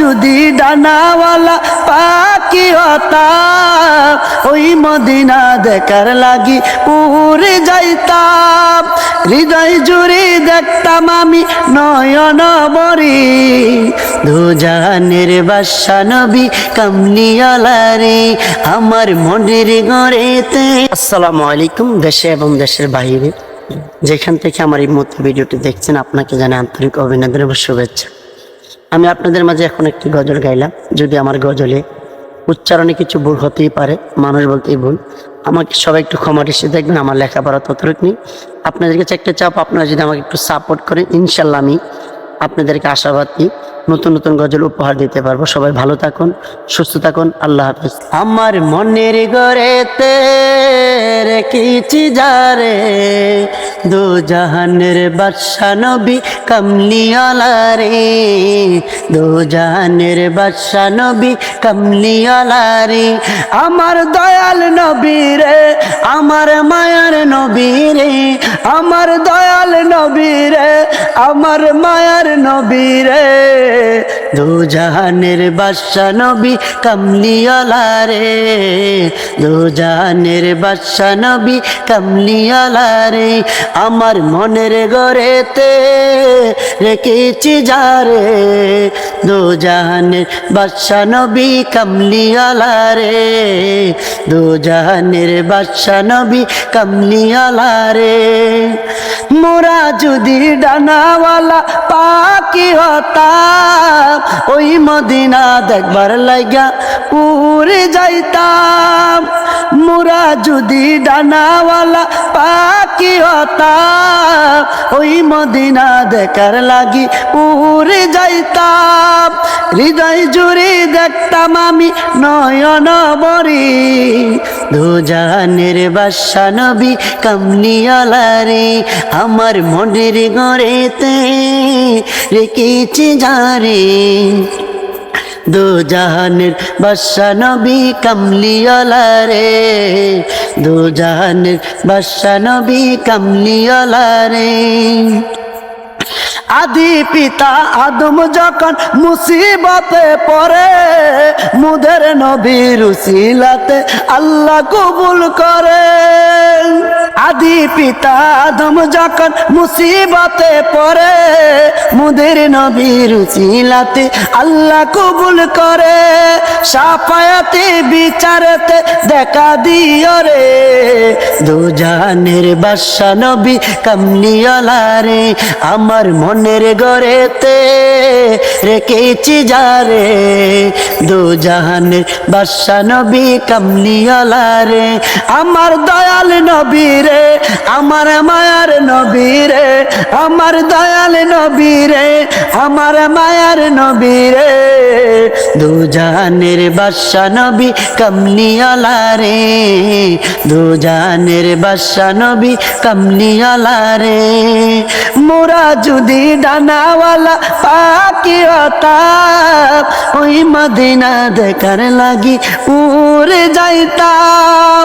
যদি ডানাওয়ালা পাখি হতাম ওই মদিনা দেখার লাগি উড়ে যাইতাম। হৃদয় জুড়ে দেখতাম আমি নয়ন মরি দুজানের বাসা নবী কামলিয়ালারে আমার মনের গড়েতে। আসসালামু আলাইকুম দেশে এবং দেশের বাইরে। যেখান থেকে আমার এই মতো ভিডিওটি দেখছেন, আপনাকে জানাই আন্তরিক অভিনন্দন এবং শুভেচ্ছা। আমি আপনাদের মাঝে এখন একটি গজল গাইলাম। যদি আমার গজলে উচ্চারণে কিছু ভুল হতেই পারে, মানুষ বলতেই ভুল। আমাকে সবাই একটু ক্ষমা এসে দেখবেন, আমার লেখাপড়া ততটুক নেই। আপনাদের কাছে একটা চাপ, আপনারা যদি আমাকে একটু সাপোর্ট করেন ইনশাল্লাহ আমি আপনাদেরকে আশাবাদ নতুন নতুন গজল উপহার দিতে পারব। সবাই ভালো থাকুন, সুস্থ থাকুন, আল্লাহ হাফিজ। আমার মনের গড়েতে রেখেছি যারে দু জাহানের বাদশা নবী কামলিওয়ালা রে দু জাহানের বাদশা নবী কামলিওয়ালা রে আমার দয়াল নবী রে, আমার মায়ার নবী রে, আমার দয়াল নবী রে, আমার মায়ার নবী রে। দু জাহানের বাদশা নবী কামলিওয়ালা রে। দু জাহানের বাদশা নবী কামলিওয়ালা রে। আমার মনের গড়েতে রেখেছি যারে দু জাহানের বাদশা নবী কামলিওয়ালা রে। দু জাহানের বাদশা নবী কামলিয়ালা রে মোরা যদি ডানাওয়ালা পাখি হতাম, ওই মদিনা দেখবার লাগা উড়ে যাইতাম। মোরা যদি ডানাওয়ালা পাখি হতাম ওই মদিনা দেখার লাগি উড়ে যাইতাম। হৃদয় জুড়ে দেখতাম আমি নয়ন বরি। দুজানের বাসা নবী কামনিয়ালারে আমার মনের গড়েতে রেখেছি যারে। দু জাহানের বাদশা নবী কামলিওয়ালা রে। দু জাহানের বাদশা নবী কামলিওয়ালা রে। আদি পিতা আদম যখন মুসিবতে পড়ে, মুদের নবীর উসিলাতে আল্লাহ কবুল করে। আদি পিতা আদম যখন মুসিবতে পড়ে মুদের নবীর উসিলাতে আল্লাহ কবুল করে, সাফায়াতে, বিচারতে দেখা দিও রে। দুজানের বাদশা নবী কামলিওয়ালা রে, আমার মনের গড়েতে রেখেছি যারে দু জাহানের বাদশা নবী কামলিওয়ালা রে, আমার দয়াল নবী রে, আমার মায়ার নবী রে, আমার দয়াল নবী রে। আমার মায়ার নবী রে দু জাহানের বাদশা নবী কামলিওয়ালা রে দু জাহানের বাদশা নবী কামলিওয়ালা রে। মোরা যদি ডানাওয়ালা পাখি হতাম ওই মদিনা দেখার লাগি উড়ে যাইতাম।